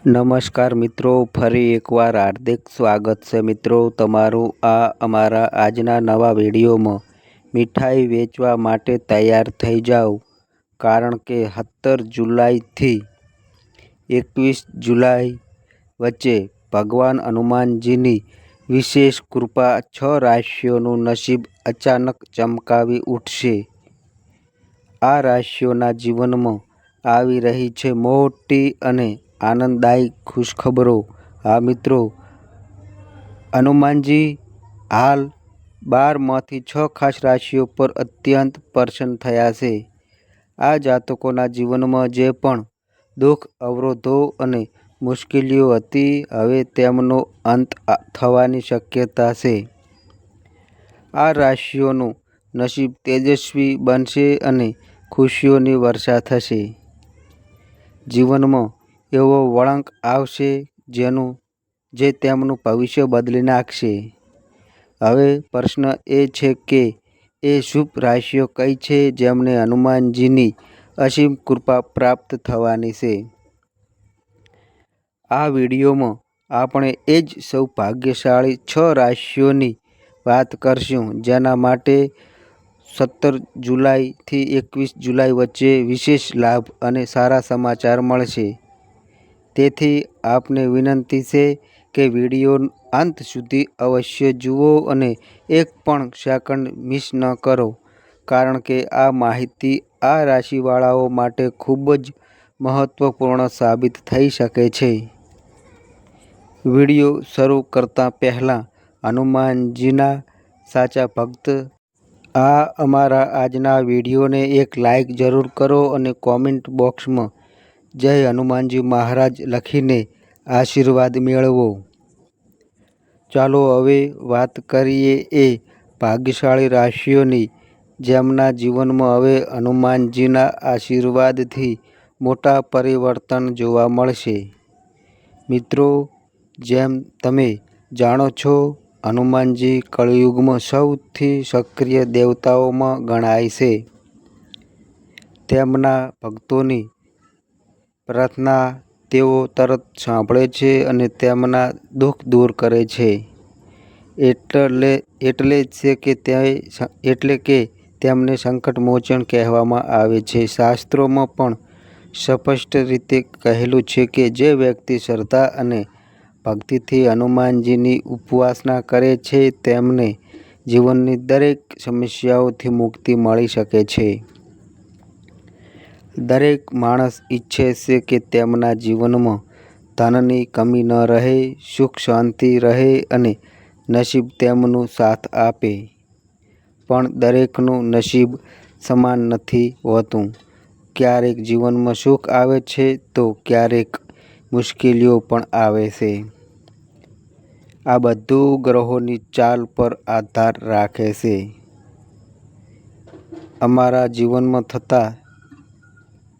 નમસ્કાર મિત્રો, ફરી એકવાર હાર્દિક સ્વાગત છે મિત્રો તમારું આ અમારા આજના નવા વિડીયોમાં. મીઠાઈ વેચવા માટે તૈયાર થઈ જાઓ, કારણ કે સત્તર જુલાઈથી એકવીસ જુલાઈ વચ્ચે ભગવાન હનુમાનજીની વિશેષ કૃપા છ રાશિઓનું નસીબ અચાનક ચમકાવી ઉઠશે. આ રાશિઓના જીવનમાં આવી રહી છે મોટી અને આનંદદાયી ખુશખબરો. હા, મિત્રો. હનુમાનજી, હાલ બારમાંથી છ ખાસ રાશિઓ પર અત્યંત પ્રસન્ન થયા છે. આ જાતકોના જીવનમાં જે પણ દુઃખ, અવરોધો અને મુશ્કેલીઓ હતી, હવે તેમનો અંત થવાની શક્યતા છે. આ રાશિઓનું નસીબ તેજસ્વી બનશે અને ખુશીઓની વર્ષા થશે. જીવનમાં એવો વળાંક આવશે જેનું, જે તેમનું ભવિષ્ય બદલી નાખશે. હવે પ્રશ્ન એ છે કે, એ શુભ રાશિઓ કઈ છે જેમને હનુમાનજીની અસીમ કૃપા પ્રાપ્ત થવાની છે? આ વિડીયોમાં આપણે એ જ સૌભાગ્યશાળી છ રાશિઓની વાત કરશું, જેના માટે સત્તર જુલાઈથી એકવીસ જુલાઈ વચ્ચે વિશેષ લાભ અને સારા સમાચાર મળશે. તેથી આપને વિનંતી છે કે વીડિયો અંત સુધી અવશ્ય જુઓ અને એક પણ સેકન્ડ મિસ ન કરો. કારણ કે આ માહિતી આ રાશિવાળાઓ માટે ખૂબ જ મહત્વપૂર્ણ સાબિત થઈ શકે છે. વીડિયો શરૂ કરતાં પહેલાં હનુમાનજીના સાચા ભક્ત, આ અમારા આજના વિડીયોને એક લાઈક જરૂર કરો અને કોમેન્ટ બોક્સમાં જય હનુમાનજી મહારાજ લખીને આશીર્વાદ મેળવો. ચાલો હવે વાત કરીએ એ ભાગ્યશાળી રાશિઓની, જેમના જીવનમાં હવે હનુમાનજીના આશીર્વાદથી મોટા પરિવર્તન જોવા મળશે. મિત્રો, જેમ તમે જાણો છો, હનુમાનજી કળિયુગમાં સૌથી સક્રિય દેવતાઓમાં ગણાય છે. તેમના ભક્તોની પ્રાર્થના તેઓ તરત સાંભળે છે અને તેમના દુઃખ દૂર કરે છે. એટલે એટલે છે કે તે એટલે કે તેમને સંકટ મોચન કહેવામાં આવે છે. શાસ્ત્રોમાં પણ સ્પષ્ટ રીતે કહેલું છે કે જે વ્યક્તિ શ્રદ્ધા અને ભક્તિથી હનુમાનજીની ઉપવાસના કરે છે, તેમને જીવનની દરેક સમસ્યાઓથી મુક્તિ મળી શકે છે. દરેક માણસ ઈચ્છે છે કે તેમના જીવનમાં ધનની કમી ન રહે, સુખ શાંતિ રહે અને નસીબ તેમનું સાથ આપે. પણ દરેકનું નસીબ સમાન નથી હોતું. ક્યારેક જીવનમાં સુખ આવે છે તો ક્યારેક મુશ્કેલીઓ પણ આવે છે. આ બધું ગ્રહોની ચાલ પર આધાર રાખે છે. અમારા જીવનમાં થતા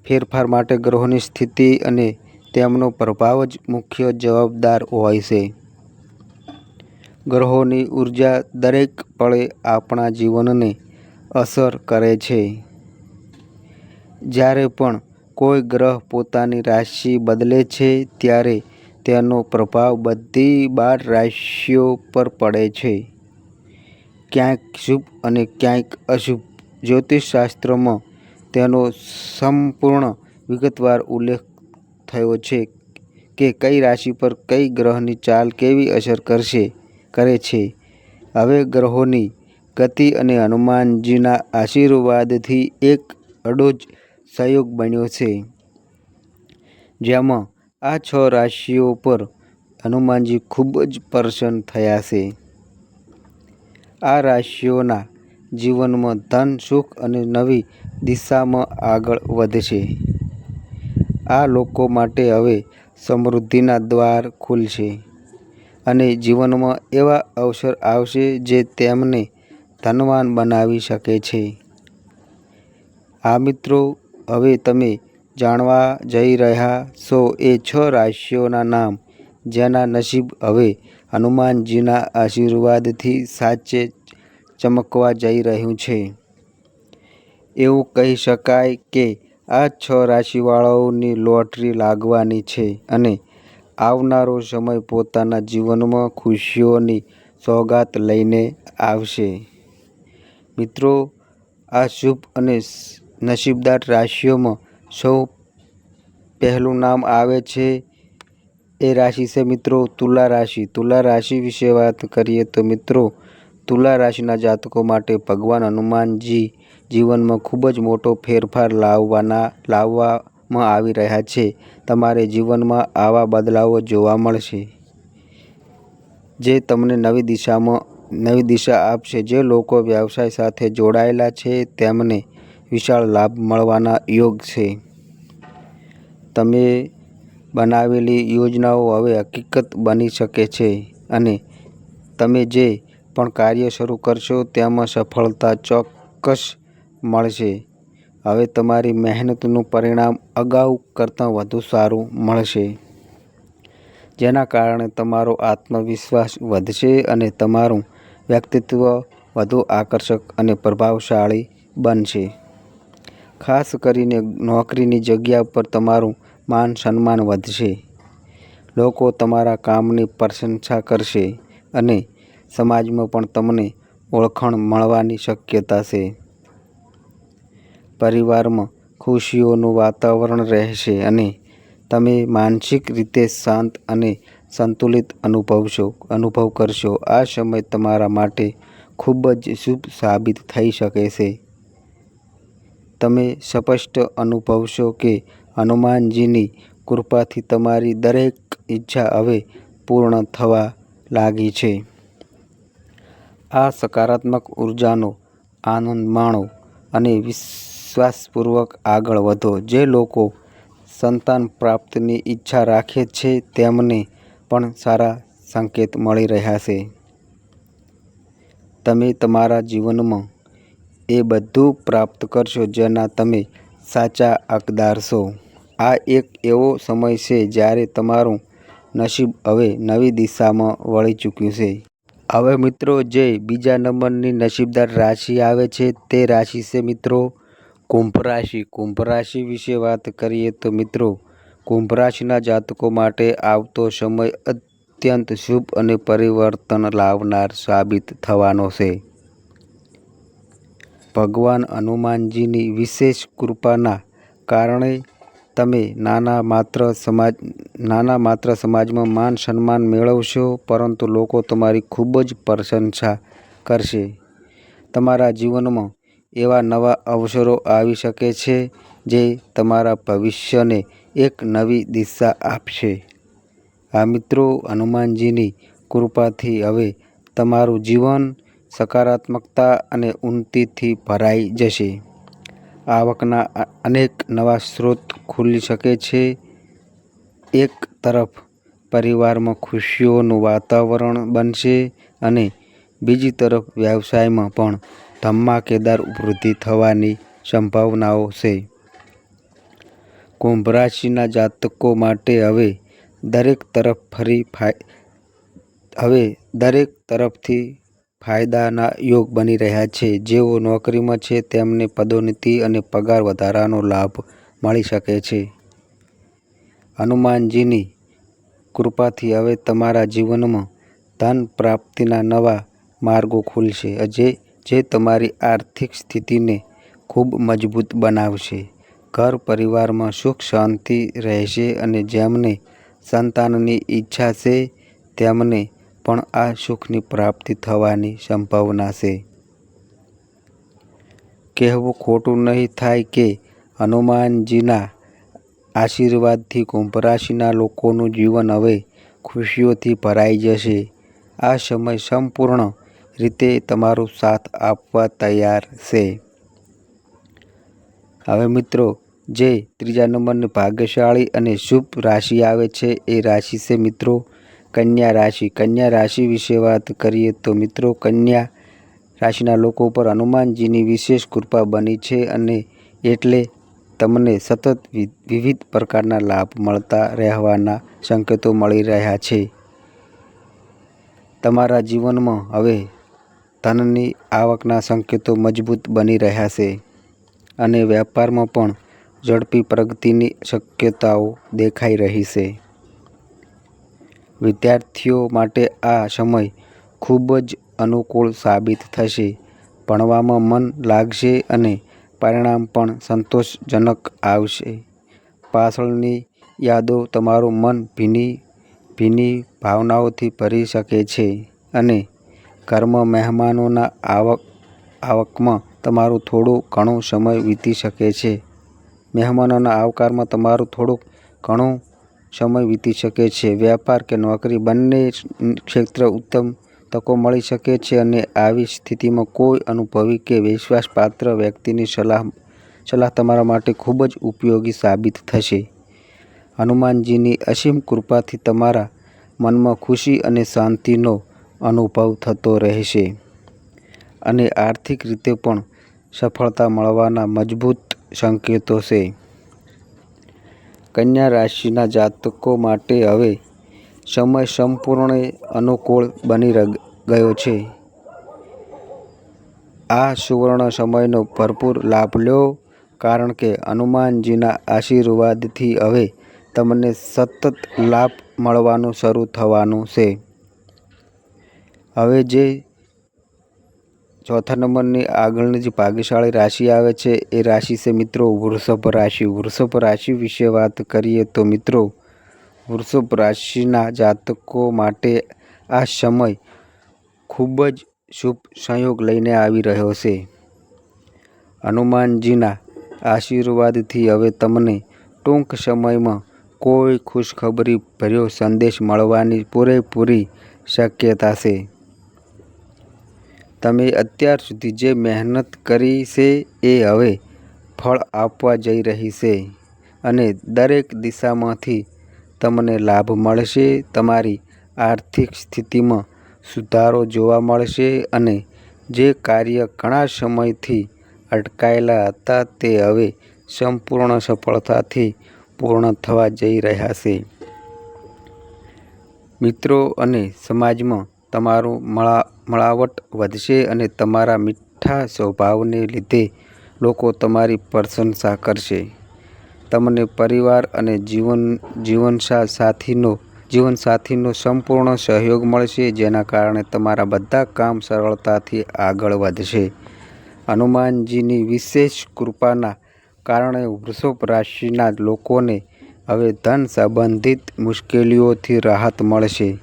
ફેરફાર માટે ગ્રહોની સ્થિતિ અને તેમનો પ્રભાવ જ મુખ્ય જવાબદાર હોય છે. ગ્રહોની ઊર્જા દરેક પળે આપણા જીવનને અસર કરે છે. જ્યારે પણ કોઈ ગ્રહ પોતાની રાશિ બદલે છે, ત્યારે તેનો પ્રભાવ બધી બાર રાશિઓ પર પડે છે. ક્યાંક શુભ અને ક્યાંક અશુભ. જ્યોતિષશાસ્ત્રમાં તેનો સંપૂર્ણ વિગતવાર ઉલ્લેખ થયો છે કે કઈ રાશિ પર કઈ ગ્રહની ચાલ કેવી અસર કરશે, કરે છે. હવે ગ્રહોની ગતિ અને હનુમાનજીના આશીર્વાદથી એક અડોજ સંયોગ બન્યો છે. જેમાં આ છ રાશિઓ પર હનુમાનજી ખૂબ જ પ્રસન્ન થયા છે. આ રાશિઓના જીવનમાં ધન, સુખ અને નવી દિશામાં આગળ વધશે આ લોકો માટે હવે સમૃદ્ધિના દ્વાર ખુલશે અને જીવનમાં એવા અવસર આવશે જે તેમને ધનવાન બનાવી શકે છે. આ મિત્રો, હવે તમે જાણવા જઈ રહ્યા છો એ છ રાશિઓના નામ, જેના નસીબ હવે હનુમાનજીના આશીર્વાદથી સાચે ચમકવા જઈ રહ્યું છે. એવું કહી શકાય કે આ છ રાશિવાળાઓની લોટરી લાગવાની છે અને આવનારો સમય પોતાના જીવનમાં ખુશીઓની સોગાત લઈને આવશે. મિત્રો, આ શુભ અને નસીબદાર રાશિઓમાં સૌ પહેલું નામ આવે છે એ રાશિ છે મિત્રો તુલા રાશિ. તુલા રાશિ વિશે વાત કરીએ તો મિત્રો, તુલા રાશિના જાતકો માટે ભગવાન હનુમાનજી જીવનમાં ખૂબ જ મોટો ફેરફાર લાવવાના, લાવવામાં આવી રહ્યા છે. તમારે જીવનમાં આવા બદલાવો જોવા મળશે, જે તમને નવી દિશામાં, નવી દિશા આપશે. જે લોકો વ્યવસાય સાથે જોડાયેલા છે, તેમને વિશાળ લાભ મળવાના યોગ છે. તમે બનાવેલી યોજનાઓ હવે હકીકત બની શકે છે અને તમે જે પણ કાર્ય શરૂ કરશો, તેમાં સફળતા ચોક્કસ મળશે. હવે તમારી મહેનતનું પરિણામ અગાઉ કરતાં વધુ સારું મળશે. જેના કારણે તમારો આત્મવિશ્વાસ વધશે અને તમારું વ્યક્તિત્વ વધુ આકર્ષક અને પ્રભાવશાળી બનશે. ખાસ કરીને નોકરીની જગ્યા પર તમારું માન સન્માન વધશે. લોકો તમારા કામની પ્રશંસા કરશે અને સમાજમાં પણ તમને ઓળખાણ મળવાની શક્યતા છે. પરિવારમાં ખુશીઓનું વાતાવરણ રહેશે અને તમે માનસિક રીતે શાંત અને સંતુલિત અનુભવશો, અનુભવ કરશો. આ સમય તમારા માટે ખૂબ જ શુભ સાબિત થઈ શકે છે. તમે સ્પષ્ટ અનુભવશો કે હનુમાનજીની કૃપાથી તમારી દરેક ઈચ્છા હવે પૂર્ણ થવા લાગી છે. આ સકારાત્મક ઉર્જાનો આનંદ માણો અને વિશ્વાસપૂર્વક આગળ વધો. જે લોકો સંતાન પ્રાપ્તિની ઈચ્છા રાખે છે, તેમને પણ સારા સંકેત મળી રહ્યા છે. તમે તમારા જીવનમાં એ બધું પ્રાપ્ત કરશો જેના તમે સાચા હકદાર છો. આ એક એવો સમય છે જ્યારે તમારું નસીબ હવે નવી દિશામાં વળી ચૂક્યું છે. હવે મિત્રો, જે બીજા નંબરની નસીબદાર રાશિ આવે છે, તે રાશિ છે મિત્રો. કુંભ રાશિ કુંભ રાશિ વિશે વાત કરીએ તો મિત્રો કુંભ રાશિના જાતકો માટે આવતો સમય અત્યંત શુભ અને પરિવર્તન લાવનાર સાબિત થવાનો છે. ભગવાન હનુમાનજીની વિશેષ કૃપાના કારણે તમે નાના માત્ર સમાજ, નાના માત્ર સમાજમાં માન સન્માન મેળવશો, પરંતુ લોકો તમારી ખૂબ જ પ્રશંસા કરશે. તમારા જીવનમાં એવા નવા અવસરો આવી શકે છે જે તમારા ભવિષ્યને એક નવી દિશા આપશે. આ મિત્રો, હનુમાનજીની કૃપાથી હવે તમારું જીવન સકારાત્મકતા અને ઉન્નતિથી ભરાઈ જશે. આવકના અનેક નવા સ્ત્રોત ખુલી શકે છે. એક તરફ પરિવારમાં ખુશીઓનું વાતાવરણ બનશે અને બીજી તરફ વ્યવસાયમાં પણ ધમાકેદાર વૃદ્ધિ થવાની સંભાવનાઓ છે. કુંભ રાશિના જાતકો માટે હવે દરેક તરફ ફરી હવે દરેક તરફથી ફાયદાના યોગ બની રહ્યા છે. જેઓ નોકરીમાં છે, તેમને પદોન્નતિ અને પગાર વધારાનો લાભ મળી શકે છે. હનુમાનજીની કૃપાથી હવે તમારા જીવનમાં ધન પ્રાપ્તિના નવા માર્ગો ખુલશે. જે જે તમારી આર્થિક સ્થિતિને ખૂબ મજબૂત બનાવશે. ઘર પરિવારમાં સુખ, શાંતિ રહેશે અને જેમને સંતાનની ઈચ્છા છે, તેમને પણ આ સુખની પ્રાપ્તિ થવાની સંભાવના છે. કહેવું ખોટું નહીં થાય કે હનુમાનજીના આશીર્વાદથી કુંભ રાશિના લોકોનું જીવન હવે ખુશીઓથી ભરાઈ જશે. આ સમય સંપૂર્ણ રીતે તમારો સાથ આપવા તૈયાર છે. હવે મિત્રો, જે ત્રીજા નંબરની ભાગ્યશાળી અને શુભ રાશિ આવે છે, એ રાશિ છે મિત્રો, કન્યા રાશિ. કન્યા રાશિ વિશે વાત કરીએ તો મિત્રો, કન્યા રાશિના લોકો પર હનુમાનજીની વિશેષ કૃપા બની છે અને એટલે તમને સતત વિવિધ પ્રકારના લાભ મળતા રહેવાના સંકેતો મળી રહ્યા છે. તમારા જીવનમાં હવે ધનની આવકના સંકેતો મજબૂત બની રહ્યા છે અને વેપારમાં પણ ઝડપી પ્રગતિની શક્યતાઓ દેખાઈ રહી છે. વિદ્યાર્થીઓ માટે આ સમય ખૂબ જ અનુકૂળ સાબિત થશે. ભણવામાં મન લાગશે અને પરિણામ પણ સંતોષજનક આવશે. પાછળની યાદો તમારું મન ભીની ભીની ભાવનાઓથી ભરી શકે છે અને ઘરમાં મહેમાનોના આવક, આવકમાં તમારું થોડું ઘણું સમય વીતી શકે છે. મહેમાનોના આવકારમાં તમારું થોડુંક ઘણું સમય વીતી શકે છે. વ્યાપાર કે નોકરી બંને ક્ષેત્ર ઉત્તમ તકો મળી શકે છે અને આવી સ્થિતિમાં કોઈ અનુભવી કે વિશ્વાસપાત્ર વ્યક્તિની સલાહ સલાહ તમારા માટે ખૂબ જ ઉપયોગી સાબિત થશે. હનુમાનજીની અસીમ કૃપાથી તમારા મનમાં ખુશી અને શાંતિનો અનુભવ થતો રહેશે અને આર્થિક રીતે પણ સફળતા મળવાના મજબૂત સંકેતો છે. કન્યા રાશિના જાતકો માટે હવે સમય સંપૂર્ણ અનુકૂળ બની ગયો છે. આ સુવર્ણ સમયનો ભરપૂર લાભ લો કારણ કે હનુમાનજીના આશીર્વાદથી હવે તમને સતત લાભ મળવાનું શરૂ થવાનું છે. હવે જે ચોથા નંબરની આગળની જે ભાગ્યશાળી રાશિ આવે છે, એ રાશિ છે મિત્રો વૃષભ રાશિ. વૃષભ રાશિ વિશે વાત કરીએ તો મિત્રો, વૃષભ રાશિના જાતકો માટે આ સમય ખૂબ જ શુભ સંયોગ લઈને આવી રહ્યો છે. હનુમાનજીના આશીર્વાદથી હવે તમને ટૂંક સમયમાં કોઈ ખુશખબરી ભર્યો સંદેશ મળવાની પૂરેપૂરી શક્યતા છે. તમે અત્યાર સુધી જે મહેનત કરી છે એ હવે ફળ આપવા જઈ રહી છે અને દરેક દિશામાંથી તમને લાભ મળશે, તમારી આર્થિક સ્થિતિમાં સુધારો જોવા મળશે અને જે કાર્ય ઘણા સમયથી અટકાયેલા હતા તે હવે સંપૂર્ણ સફળતાથી પૂર્ણ થવા જઈ રહ્યા છે. મિત્રો અને સમાજમાં તમારું મળા, મળાવટ વધશે અને તમારા મીઠા સ્વભાવને લીધે લોકો તમારી પ્રશંસા કરશે. તમને પરિવાર અને જીવન, જીવનસા સાથીનો, જીવનસાથીનો સંપૂર્ણ સહયોગ મળશે, જેના કારણે તમારા બધા કામ સરળતાથી આગળ વધશે. હનુમાનજીની વિશેષ કૃપાના કારણે વૃષભ રાશિના લોકોને હવે ધન સંબંધિત મુશ્કેલીઓથી રાહત મળશે.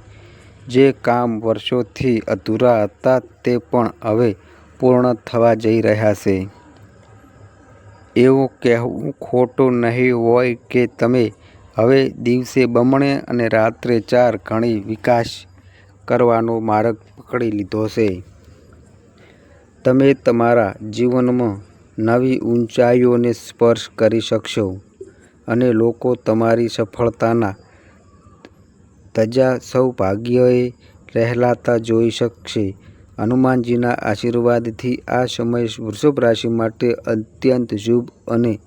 જે કામ વર્ષોથી અધૂરા હતા તે પણ હવે પૂર્ણ થવા જઈ રહ્યા છે. એવું કહેવું ખોટું નહીં હોય કે તમે હવે દિવસે બમણે અને રાત્રે ચાર ઘણી વિકાસ કરવાનો માર્ગ પકડી લીધો છે. તમે તમારા જીવનમાં નવી ઊંચાઈઓને સ્પર્શ કરી શકશો અને લોકો તમારી સફળતાના ધજા સૌભાગ્યએ રહેલાતા જોઈ શકશે. હનુમાનજીના આશીર્વાદથી આ સમય વૃષભ રાશિ માટે અત્યંત શુભ અને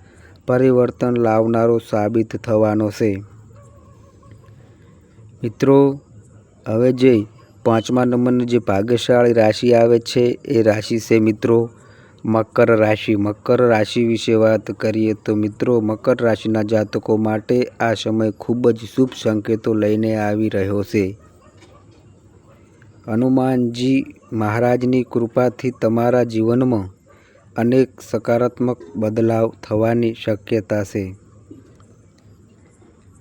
પરિવર્તન લાવનારો સાબિત થવાનો છે. મિત્રો, હવે જે પાંચમા નંબરની જે ભાગ્યશાળી રાશિ આવે છે, એ રાશિ છે મિત્રો મકર રાશિ. મકર રાશિ વિશે વાત કરીએ તો મિત્રો, મકર રાશિના જાતકો માટે આ સમય ખૂબ જ શુભ સંકેતો લઈને આવી રહ્યો છે. હનુમાનજી મહારાજની કૃપાથી તમારા જીવનમાં અનેક સકારાત્મક બદલાવ થવાની શક્યતા છે.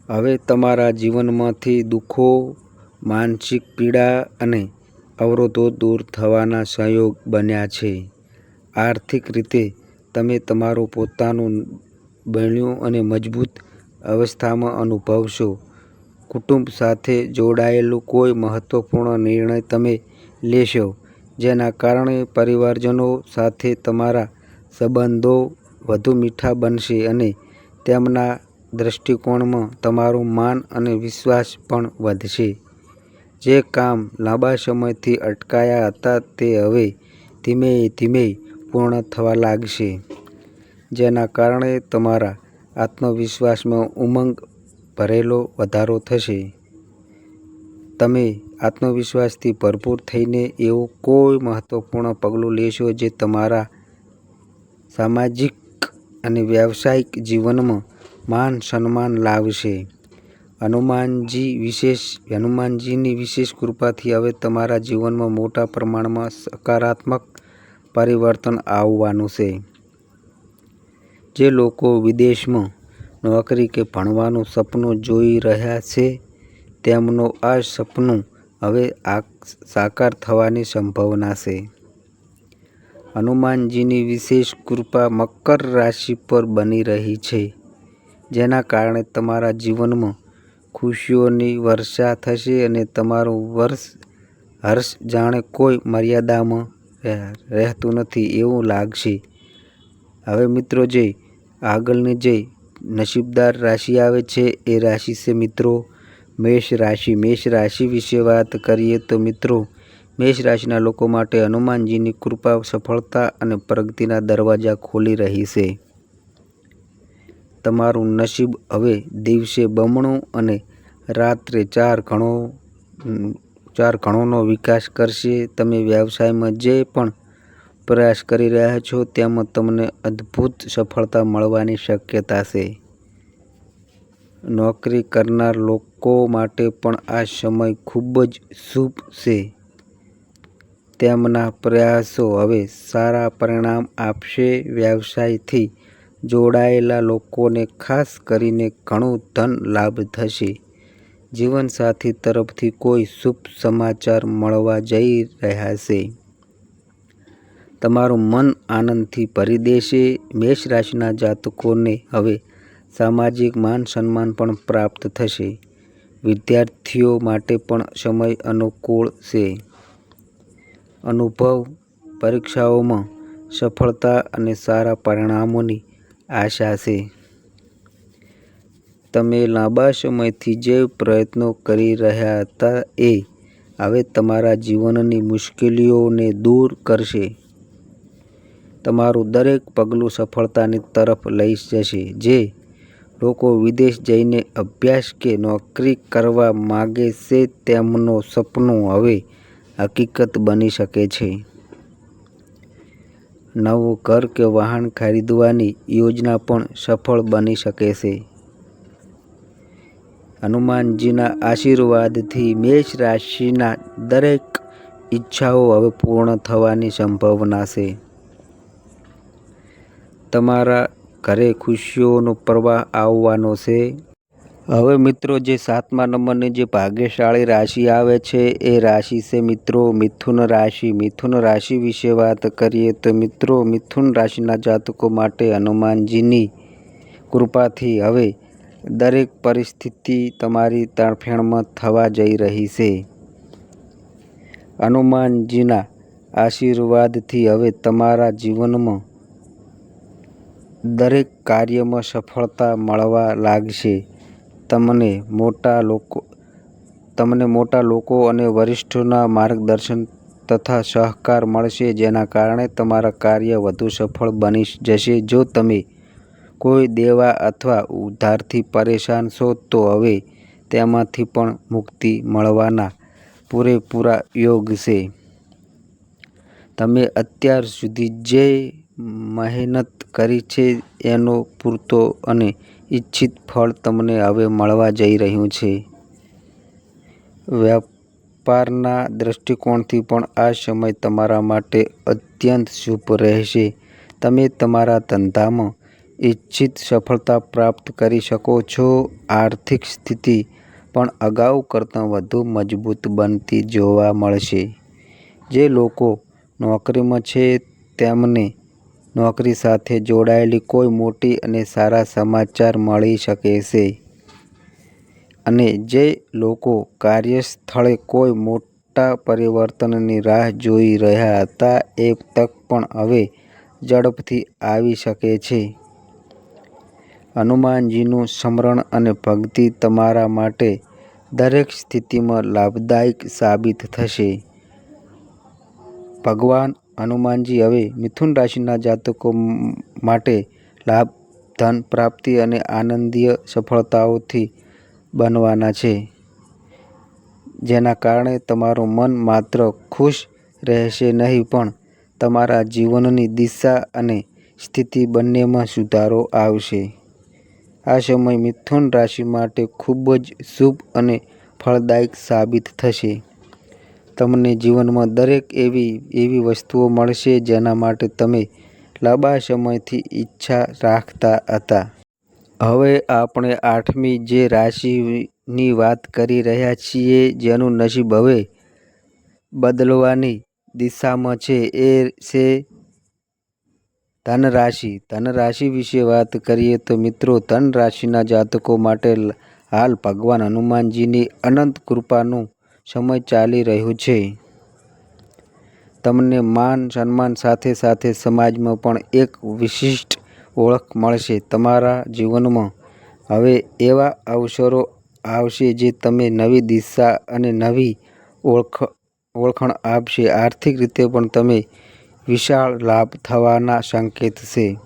હવે તમારા જીવનમાંથી દુઃખો, માનસિક પીડા અને અવરોધો દૂર થવાના સંયોગ બન્યા છે. આર્થિક રીતે તમે તમારું પોતાનું બન્યું અને મજબૂત અવસ્થામાં અનુભવશો. કુટુંબ સાથે જોડાયેલું કોઈ મહત્ત્વપૂર્ણ નિર્ણય તમે લેશો, જેના કારણે પરિવારજનો સાથે તમારા સંબંધો વધુ મીઠા બનશે અને તેમના દૃષ્ટિકોણમાં તમારું માન અને વિશ્વાસ પણ વધશે. જે કામ લાંબા સમયથી અટકાયા હતા તે હવે ધીમે ધીમે પૂર્ણ થવા લાગશે. જેના કારણે તમારા આત્મવિશ્વાસમાં ઉમંગ ભરેલો વધારો થશે. તમે આત્મવિશ્વાસથી ભરપૂર થઈને એવું કોઈ મહત્ત્વપૂર્ણ પગલું લેશો જે તમારા સામાજિક અને વ્યાવસાયિક જીવનમાં માન સન્માન લાવશે. હનુમાનજી વિશેષ, હનુમાનજીની વિશેષ કૃપાથી હવે તમારા જીવનમાં મોટા પ્રમાણમાં સકારાત્મક પરિવર્તન આવવાનું છે. જે લોકો વિદેશમાં નોકરી કે ભણવાનું સપનું જોઈ રહ્યા છે, તેમનું આ સપનું હવે આ સાકાર થવાની સંભાવના છે. હનુમાનજીની વિશેષ કૃપા મકર રાશિ પર બની રહી છે, જેના કારણે તમારા જીવનમાં ખુશીઓની વર્ષા થશે અને તમારું વર્ષ, હર્ષ જાણે કોઈ મર્યાદામાં રહેતું નથી એવું લાગશે. હવે મિત્રો જે આગળની જે નસીબદાર રાશિ આવે છે એ રાશિ છે મિત્રો મેષ રાશિ. મેષ રાશિ વિશે વાત કરીએ તો મિત્રો મેષ રાશિના લોકો માટે હનુમાનજીની કૃપા, સફળતા અને પ્રગતિના દરવાજા ખોલી રહી છે. તમારું નસીબ હવે દિવસે બમણું અને રાત્રે ચાર ગણો ચાર ગણોનો વિકાસ કરશે. તમે વ્યવસાયમાં જે પણ પ્રયાસ કરી રહ્યા છો, તેમાં તમને અદ્ભુત સફળતા મળવાની શક્યતા છે. નોકરી કરનાર લોકો માટે પણ આ સમય ખૂબ જ શુભ છે. તેમના પ્રયાસો હવે સારા પરિણામ આપશે. વ્યવસાયથી જોડાયેલા લોકોને ખાસ કરીને ઘણું ધન લાભ થશે. જીવનસાથી તરફથી કોઈ શુભ સમાચાર મળવા જઈ રહ્યા છે. તમારું મન આનંદથી ભરી દેશે. મેષ રાશિના જાતકોને હવે સામાજિક માન સન્માન પણ પ્રાપ્ત થશે. વિદ્યાર્થીઓ માટે પણ સમય અનુકૂળ છે. અનુભવ પરીક્ષાઓમાં સફળતા અને સારા પરિણામોની આશા છે. તમે લાંબા સમયથી જે પ્રયત્નો કરી રહ્યા હતા એ હવે તમારા જીવનની મુશ્કેલીઓને દૂર કરશે. તમારું દરેક પગલું સફળતાની તરફ લઈ જશે, જે લોકો વિદેશ જઈને અભ્યાસ કે નોકરી કરવા માગે છે તેમનું સપનું હવે હકીકત બની શકે છે. નવું ઘર કે વાહન ખરીદવાની યોજના પણ સફળ બની શકે છે. હનુમાનજીના આશીર્વાદથી મેષ રાશિના દરેક ઈચ્છાઓ હવે પૂર્ણ થવાની સંભાવના છે. તમારા ઘરે ખુશીઓનો પ્રવાહ આવવાનો છે. હવે મિત્રો, જે સાતમા નંબરની જે ભાગ્યશાળી રાશિ આવે છે, એ રાશિ છે મિત્રો મિથુન રાશિ. મિથુન રાશિ વિશે વાત કરીએ તો મિત્રો, મિથુન રાશિના જાતકો માટે હનુમાનજીની કૃપાથી હવે દરેક પરિસ્થિતિ તમારી તરફેણમાં થવા જઈ રહી છે. હનુમાનજીના આશીર્વાદથી હવે તમારા જીવનમાં દરેક કાર્યમાં સફળતા મળવા લાગશે. તમને મોટા લોકો, તમને મોટા લોકો અને વરિષ્ઠોના માર્ગદર્શન તથા સહકાર મળશે, જેના કારણે તમારા કાર્ય વધુ સફળ બની જશે. જો તમે કોઈ દેવા અથવા ઉધારથી પરેશાન છો તો હવે તેમાંથી પણ મુક્તિ મળવાના પૂરેપૂરા યોગ છે. તમે અત્યાર સુધી જે મહેનત કરી છે એનો પૂરતો અને ઈચ્છિત ફળ તમને હવે મળવા જઈ રહ્યું છે. વ્યાપારના દૃષ્ટિકોણથી પણ આ સમય તમારા માટે અત્યંત શુભ રહેશે. તમે તમારા ધંધામાં ઈચ્છિત સફળતા પ્રાપ્ત કરી શકો છો. આર્થિક સ્થિતિ પણ અગાઉ કરતાં વધુ મજબૂત બનતી જોવા મળશે. જે લોકો નોકરીમાં છે, તેમને નોકરી સાથે જોડાયેલી કોઈ મોટી અને સારા સમાચાર મળી શકે છે. અને જે લોકો કાર્યસ્થળે કોઈ મોટા પરિવર્તનની રાહ જોઈ રહ્યા હતા, એ તક પણ હવે ઝડપથી આવી શકે છે. હનુમાનજીનું સ્મરણ અને ભક્તિ તમારા માટે દરેક સ્થિતિમાં લાભદાયક સાબિત થશે. ભગવાન હનુમાનજી હવે મિથુન રાશિના જાતકો માટે લાભ, ધન પ્રાપ્તિ અને આનંદીય સફળતાઓથી બનવાના છે. જેના કારણે તમારું મન માત્ર ખુશ રહેશે નહીં, પણ તમારા જીવનની દિશા અને સ્થિતિ બંનેમાં સુધારો આવશે. આ સમય મિથુન રાશિ માટે ખૂબ જ શુભ અને ફળદાયક સાબિત થશે. તમને જીવનમાં દરેક એવી એવી વસ્તુઓ મળશે જેના માટે તમે લાંબા સમયથી ઈચ્છા રાખતા હતા. હવે આપણે આઠમી જે રાશિની વાત કરી રહ્યા છીએ જેનું નસીબ હવે બદલવાની દિશામાં છે. એ છે ધન રાશિ ધન રાશિ વિશે વાત કરીએ તો મિત્રો ધન રાશિના જાતકો માટે હાલ ભગવાન હનુમાનજીની અનંત કૃપાનું સમય ચાલી રહ્યું છે. તમને માન સન્માન સાથે સાથે સમાજમાં પણ એક વિશિષ્ટ ઓળખ મળશે તમારા જીવનમાં. હવે એવા અવસરો આવશે જે તમે નવી દિશા અને નવી ઓળખ, ઓળખાણ આપશે. આર્થિક રીતે પણ તમે વિશાળ લાભ થવાના સંકેત છે.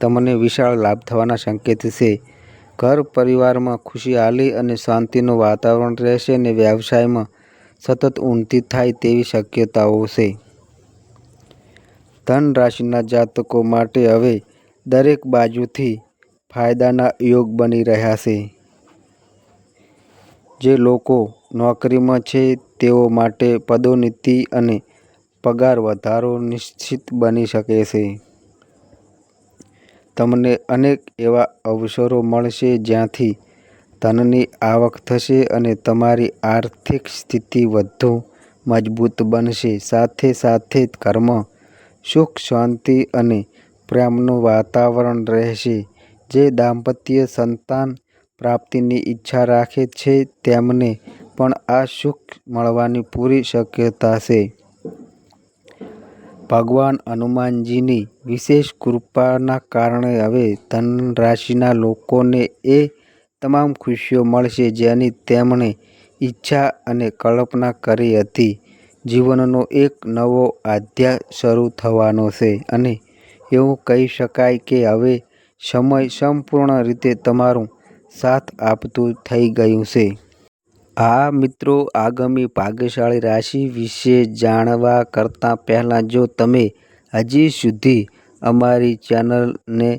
તમને વિશાળ લાભ થવાના સંકેત છે. ઘર પરિવારમાં ખુશહાલી અને શાંતિનું વાતાવરણ રહેશે અને વ્યવસાયમાં સતત ઉન્નતિ થાય તેવી શક્યતાઓ છે. ધન રાશિના જાતકો માટે હવે દરેક બાજુથી ફાયદાના યોગ બની રહ્યા છે. જે લોકો નોકરીમાં છે, તેઓ માટે પદોન્નતિ અને પગાર વધારો નિશ્ચિત બની શકે છે. તમને અનેક એવા અવસરો મળશે જ્યાંથી ધનની આવક થશે અને તમારી આર્થિક સ્થિતિ વધુ મજબૂત બનશે. સાથે સાથે કર્મ, સુખ, શાંતિ અને પ્રેમનું વાતાવરણ રહેશે. જે દાંપત્ય સંતાન પ્રાપ્તિની ઈચ્છા રાખે છે, તેમને પણ આ સુખ મળવાની પૂરી શક્યતા છે. ભગવાન હનુમાનજીની વિશેષ કૃપાના કારણે હવે ધન રાશિના લોકોને એ તમામ ખુશીઓ મળશે જેની તેમણે ઈચ્છા અને કલ્પના કરી હતી. જીવનનો એક નવો અધ્યાય શરૂ થવાનો છે અને એવું કહી શકાય કે હવે સમય સંપૂર્ણ રીતે તમારું સાથ આપતું થઈ ગયું છે. આ મિત્રો આગામી ભાગ્યશાળી રાશિ વિશે જાણવા કરતાં પહેલાં જો તમે હજી સુધી અમારી ચેનલને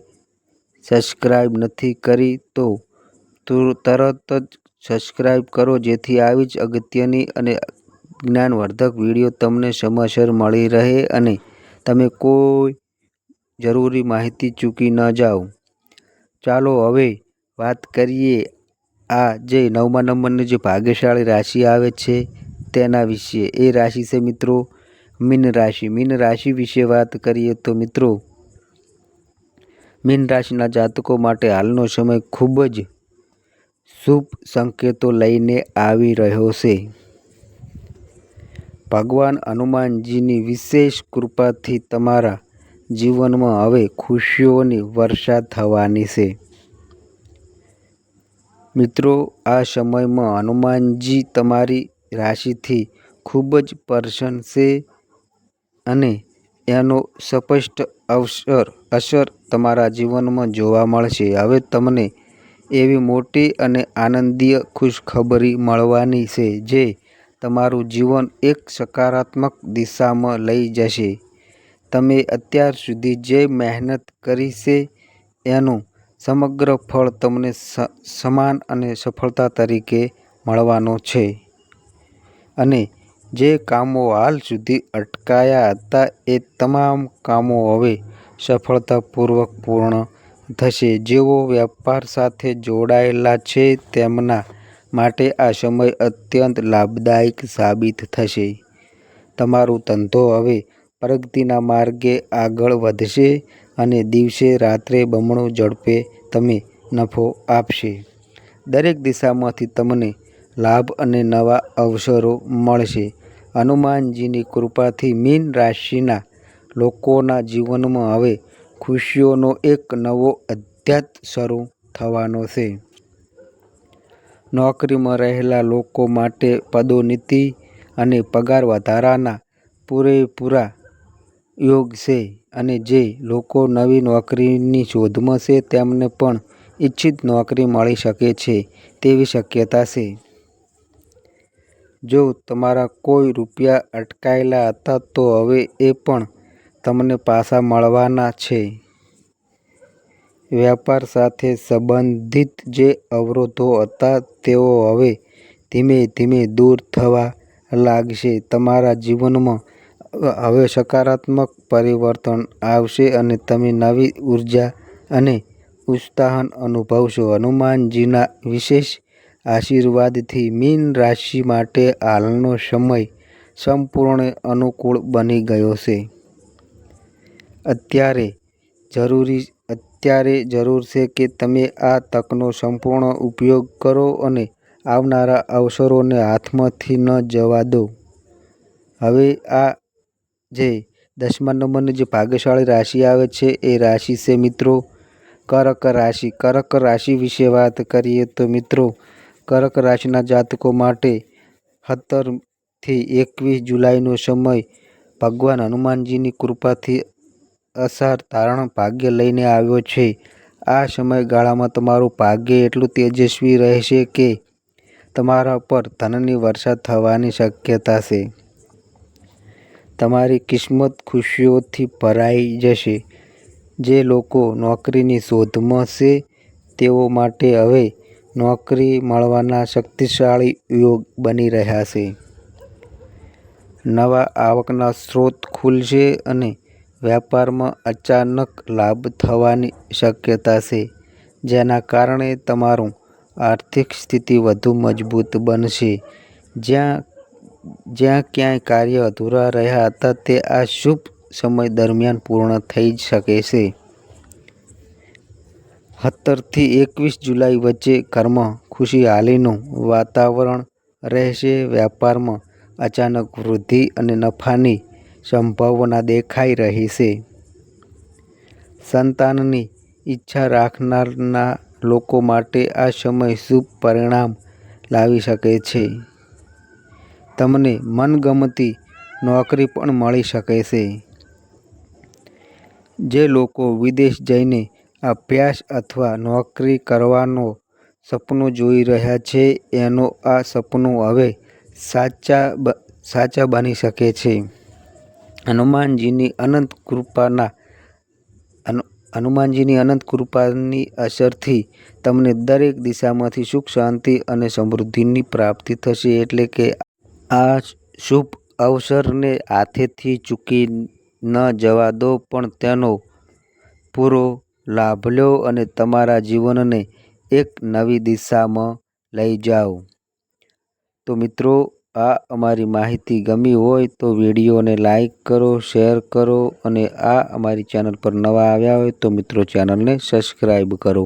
સબસ્ક્રાઈબ નથી કરી, તો તરત જ સબસ્ક્રાઈબ કરો, જેથી આવી જ અગત્યની અને જ્ઞાનવર્ધક વીડિયો તમને સમયસર મળી રહે અને તમે કોઈ જરૂરી માહિતી ચૂકી ન જાઓ. ચાલો હવે વાત કરીએ આ જે નવમા નંબરની જે ભાગ્યશાળી રાશિ આવે છે, તેના વિશે, એ રાશિ છે મિત્રો, મીન રાશિ. મીન રાશિ વિશે વાત કરીએ તો મિત્રો, મીન રાશિના જાતકો માટે હાલનો સમય ખૂબ જ શુભ સંકેતો લઈને આવી રહ્યો છે. ભગવાન હનુમાનજીની વિશેષ કૃપાથી તમારા જીવનમાં હવે ખુશીઓની વર્ષા થવાની છે. મિત્રો, આ સમયમાં હનુમાનજી તમારી રાશિથી ખૂબ જ પ્રસન્ન છે અને એનો સ્પષ્ટ અવસર, અસર તમારા જીવનમાં જોવા મળશે. હવે તમને એવી મોટી અને આનંદીય ખુશખબરી મળવાની છે જે તમારું જીવન એક સકારાત્મક દિશામાં લઈ જશે. તમે અત્યાર સુધી જે મહેનત કરી છે, એનું સમગ્ર ફળ તમને સમાન અને સફળતા તરીકે મળવાનો છે. અને જે કામો હાલ સુધી અટકાયા હતા એ તમામ કામો હવે સફળતાપૂર્વક પૂર્ણ થશે. જેઓ વેપાર સાથે જોડાયેલા છે તેમના માટે આ સમય અત્યંત લાભદાયક સાબિત થશે. તમારો ધંધો હવે પ્રગતિના માર્ગે આગળ વધશે. અને દિવસે રાત્રે બમણો ઝડપે તમે નફો આપશે. દરેક દિશામાંથી તમને લાભ અને નવા અવસરો મળશે. હનુમાનજીની કૃપાથી મીન રાશિના લોકોના જીવનમાં હવે ખુશીઓનો એક નવો અધ્યાત શરૂ થવાનો છે. નોકરીમાં રહેલા લોકો માટે પદોન્નતિ અને પગાર વધારાના પૂરેપૂરા યોગ છે. અને જે લોકો નવી નોકરીની શોધમાં છે તેમને પણ ઈચ્છિત નોકરી મળી શકે છે તેવી શક્યતા છે. જો તમારા કોઈ રૂપિયા અટકાયેલા હતા તો હવે એ પણ તમને પાછા મળવાના છે. વ્યાપાર સાથે સંબંધિત જે અવરોધો હતા તેઓ હવે ધીમે ધીમે દૂર થવા લાગશે. તમારા જીવનમાં હવે સકારાત્મક પરિવર્તન આવશે અને તમે નવી ઊર્જા અને ઉત્સાહ અનુભવશો. હનુમાનજીના વિશેષ આશીર્વાદથી મીન રાશિ માટે હાલનો સમય સંપૂર્ણ અનુકૂળ બની ગયો છે. અત્યારે જરૂરી, અત્યારે જરૂર છે કે તમે આ તકનો સંપૂર્ણ ઉપયોગ કરો અને આવનારા અવસરોને હાથમાંથી ન જવા દો. હવે આ જે દસમા નંબરની જે ભાગ્યશાળી રાશિ આવે છે, એ રાશિ છે મિત્રો. કર્ક રાશિ. કર્ક રાશિ વિશે વાત કરીએ તો મિત્રો, કર્ક રાશિના જાતકો માટે સત્તરથી એકવીસ જુલાઈનો સમય ભગવાન હનુમાનજીની કૃપાથી અસાર ધારણ ભાગ્ય લઈને આવ્યો છે. આ સમયગાળામાં તમારું ભાગ્ય એટલું તેજસ્વી રહેશે કે તમારા પર ધનની વર્ષા થવાની શક્યતા છે. તમારી કિસ્મત ખુશીઓથી ભરાઈ જશે. જે લોકો નોકરીની શોધમાં છે, તેઓ માટે હવે નોકરી મળવાના શક્તિશાળી યોગ બની રહ્યા છે. નવા આવકના સ્ત્રોત ખુલશે અને વ્યાપારમાં અચાનક લાભ થવાની શક્યતા છે, જેના કારણે તમારું આર્થિક સ્થિતિ વધુ મજબૂત બનશે. જ્યાં જ્યાં ક્યાંય કાર્ય અધૂરા રહ્યા હતા, તે આ શુભ સમય દરમિયાન પૂર્ણ થઈ શકે છે. સત્તરથી એકવીસ જુલાઈ વચ્ચે ઘર્મ ખુશી હાલીનું વાતાવરણ રહેશે. વ્યાપારમાં અચાનક વૃદ્ધિ અને નફાની સંભાવના દેખાઈ રહી છે. સંતાનની ઈચ્છા રાખનારના લોકો માટે આ સમય શુભ પરિણામ લાવી શકે છે. તમને મનગમતી નોકરી પણ મળી શકે છે. જે લોકો વિદેશ જઈને અભ્યાસ અથવા નોકરી કરવાનો સપનું જોઈ રહ્યા છે, એનો આ સપનું હવે સાચા સાચા બની શકે છે. હનુમાનજીની અનંત કૃપાના હનુમાનજીની અનંત કૃપાની અસરથી તમને દરેક દિશામાંથી સુખ, શાંતિ અને સમૃદ્ધિની પ્રાપ્તિ થશે, એટલે કે આ શુભ અવસરને હાથેથી ચૂકી ન જવા દો, પણ તેનો પૂરો લાભ લો અને તમારા જીવનને એક નવી દિશામાં લઈ જાઓ. તો મિત્રો, આ અમારી માહિતી ગમી હોય તો વિડીયોને લાઈક કરો, શેર કરો અને આ અમારી ચેનલ પર નવા આવ્યા હોય તો મિત્રો ચેનલને સબસ્ક્રાઈબ કરો.